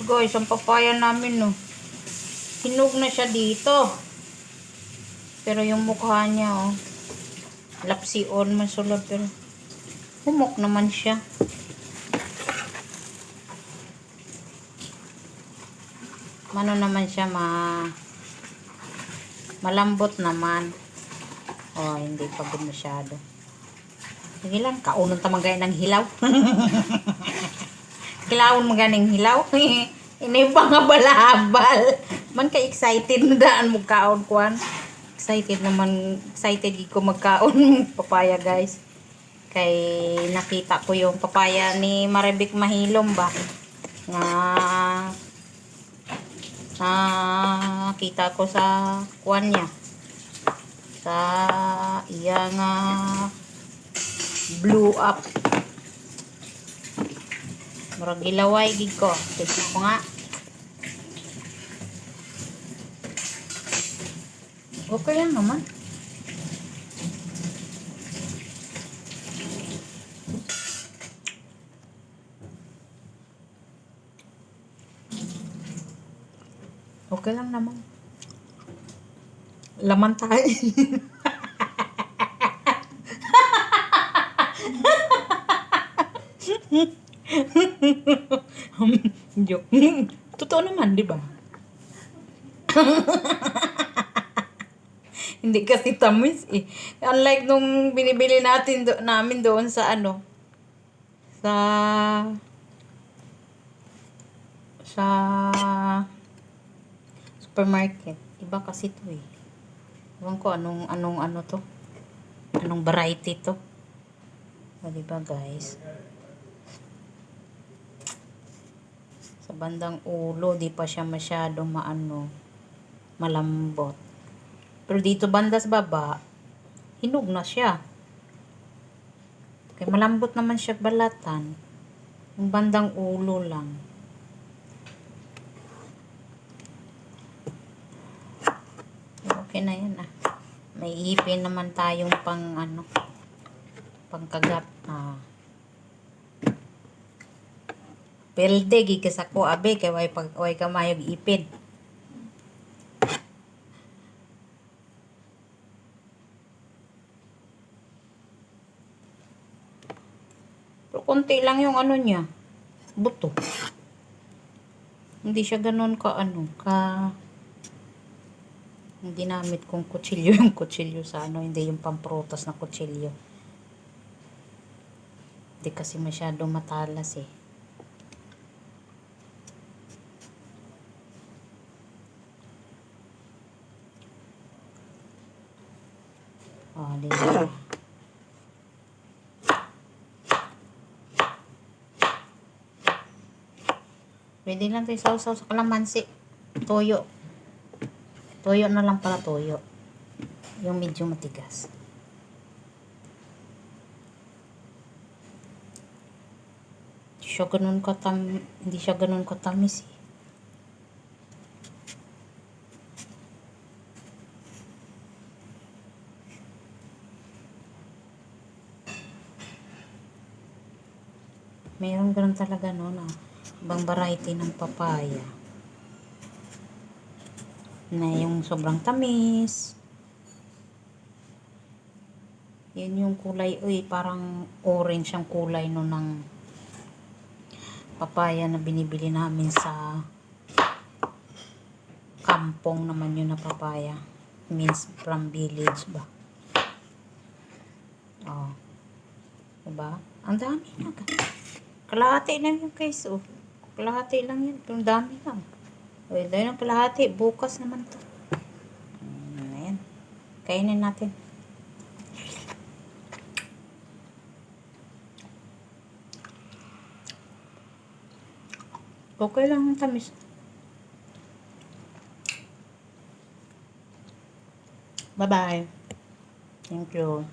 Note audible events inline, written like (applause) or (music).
Guys, ang papaya namin, no. Hinog na siya dito. Pero yung mukha niya, oh. Lapsion man sulod, pero humok naman siya. Mano naman siya, ma... Malambot naman. Oh, hindi pagod masyado. Sige lang, kaunon tamagay ng hilaw. (laughs) Kilawon mo ganing hilaw. (laughs) Iniba nga balabal. Man ka excited na daan mo kaon kuan. Excited naman, excited ko magkaon (laughs) papaya guys. Kay nakita ko yung papaya ni Maribik Mahilom ba. Nga na kita ko sa kuan niya. Sa iya nga blew up. Murag gilaway gid ko. Tignan ko nga. Okay lang naman. Okay lang naman. Laman tayo. (laughs) Joke. Totoo naman, di ba? Hindi kasi tamis eh. Unlike nung binibili natin do, namin doon sa ano, sa sa supermarket. Iba kasi to eh. Ewan ko anong, anong ano to. Anong variety to. O, diba guys? Bandang ulo, di pa siya masyadong maano, malambot. Pero dito banda sa baba, hinog na siya. Kaya malambot naman siya balatan. Yung bandang ulo lang. Okay na yan ah. May ipin naman tayong pang ano, pangkagat. Ah. Pelde gikas ako abe kay way pag way kamayog ipin. Pero konti lang yung ano niya. Buto. Hindi siya ganun ka ano, ka hindi namit kong kutsilyo (laughs) yung kutsilyo sa ano, hindi yung pamprotas na kutsilyo. Hindi kasi masyado matalas eh. Oh, di ba? (coughs) Pwede lang tayo sausaw sa kalamansi. Toyo. Toyo na lang pala toyo. Yung medyo matigas. Siya ganun katam hindi siya ganun katamis eh. Mayroon ganun talaga no na ibang variety ng papaya na yung sobrang tamis. Yan yung kulay, uy, parang orange ang kulay no ng papaya na binibili namin sa kampong naman yun na papaya. Means from village ba? Oh. Diba? Ang dami na. Kalahati lang yung guys, oh. Kalahati lang. Pero ang dami lang. Uy, dahil ng kalahati. Bukas naman to. Mm, Ayan. Kainin natin. Okay lang ang tamis. Bye-bye. Thank you.